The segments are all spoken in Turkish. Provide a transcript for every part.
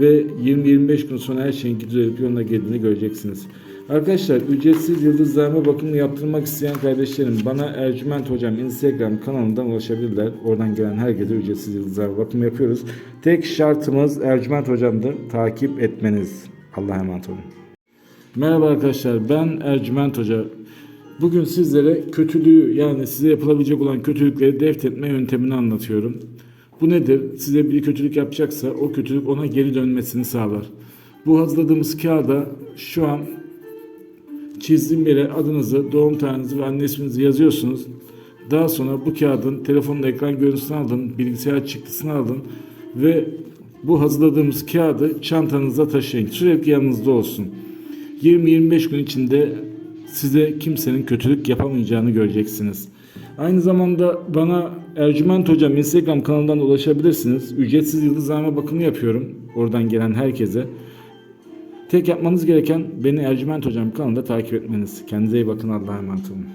ve 20-25 gün sonra her şeyin düzelip yoluna geldiğini göreceksiniz. Arkadaşlar ücretsiz yıldızlarma bakımını yaptırmak isteyen kardeşlerim bana Ercüment Hocam Instagram kanalından ulaşabilirler. Oradan gelen herkese ücretsiz yıldızlarma bakımı yapıyoruz. Tek şartımız Ercüment Hocam'dır. Takip etmeniz. Allah'a emanet olun. Merhaba arkadaşlar ben Ercüment Hoca. Bugün sizlere kötülüğü yani size yapılabilecek olan kötülükleri deft etme yöntemini anlatıyorum. Bu nedir? Size bir kötülük yapacaksa o kötülük ona geri dönmesini sağlar. Bu hazırladığımız kağıda şu an çizdiğim yere adınızı, doğum tarihinizi ve anne isminizi yazıyorsunuz. Daha sonra bu kağıdın telefonun ekran görüntüsünü alın, bilgisayar çıktısını alın ve bu hazırladığımız kağıdı çantanızda taşıyın. Sürekli yanınızda olsun. 20-25 gün içinde size kimsenin kötülük yapamayacağını göreceksiniz. Aynı zamanda bana Ercüment Hocam Instagram kanalından ulaşabilirsiniz. Ücretsiz yıldızlama bakımı yapıyorum. Oradan gelen herkese. Tek yapmanız gereken beni Ercüment Hocam kanalında takip etmeniz. Kendinize iyi bakın. Allah'a emanet olun.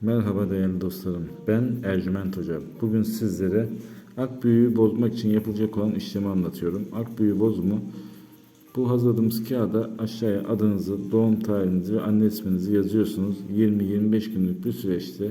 Merhaba değerli dostlarım. Ben Ercüment Hoca. Bugün sizlere ak büyüğü bozmak için yapılacak olan işlemi anlatıyorum. Ak büyüğü bozumu bu hazırladığımız kağıda aşağıya adınızı, doğum tarihinizi ve anne isminizi yazıyorsunuz. 20-25 günlük bir süreçte